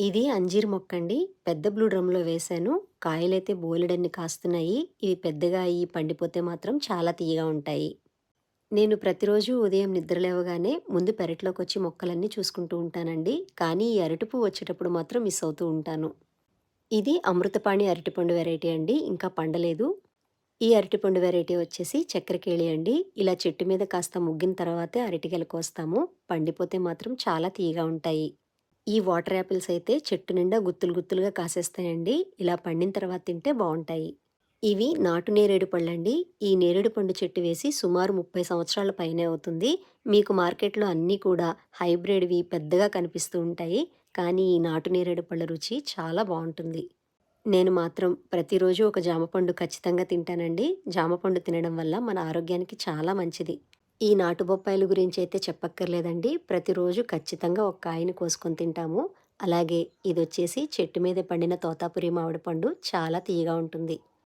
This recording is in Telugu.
ఇది అంజీర్ మొక్కండి. పెద్ద బ్లూ డ్రమ్‌లో వేశాను. కాయలైతే బోలెడన్ని కాస్తున్నాయి. ఇవి పెద్దగా అయ్యి పండిపోతే మాత్రం చాలా తీయగా ఉంటాయి. నేను ప్రతిరోజు ఉదయం నిద్ర లేవగానే ముందు పెరట్లోకొచ్చి మొక్కలన్నీ చూసుకుంటూ ఉంటానండి. కానీ ఈ అరటిపు వచ్చేటప్పుడు మాత్రం మిస్ అవుతూ ఉంటాను. ఇది అమృతపాణి అరటిపండు వెరైటీ అండి. ఇంకా పండలేదు. ఈ అరటిపండు వెరైటీ వచ్చేసి చక్కెరకేళి అండి. ఇలా చెట్టు మీద కాస్త ముగ్గిన తర్వాతే అరటిగెల కోస్తాము. పండిపోతే మాత్రం చాలా తీయగా ఉంటాయి. ఈ వాటర్ యాపిల్స్ అయితే చెట్టు నిండా గుత్తులు గుత్తులుగా కాసేస్తాయండి. ఇలా పండిన తర్వాత తింటే బాగుంటాయి ఇవి నాటు నేరేడు పళ్ళండి. ఈ నేరేడు పండు చెట్టు వేసి సుమారు 30 సంవత్సరాల పైనే అవుతుంది. మీకు మార్కెట్‌లో అన్నీ కూడా హైబ్రిడ్‌వి పెద్దగా కనిపిస్తూ ఉంటాయి. కానీ ఈ నాటు నేరేడు పళ్ళ రుచి చాలా బాగుంటుంది నేను మాత్రం ప్రతిరోజు ఒక జామపండు ఖచ్చితంగా తింటానండి. జామపండు తినడం వల్ల మన ఆరోగ్యానికి చాలా మంచిది. ఈ నాటు బొప్పాయిల అయితే చెప్పక్కర్లేదండి. ప్రతిరోజు ఖచ్చితంగా ఒక కాయని కోసుకొని తింటాము. అలాగే ఇది వచ్చేసి చెట్టు మీద పండిన తోతాపురి మామిడి పండు చాలా తీయగా ఉంటుంది.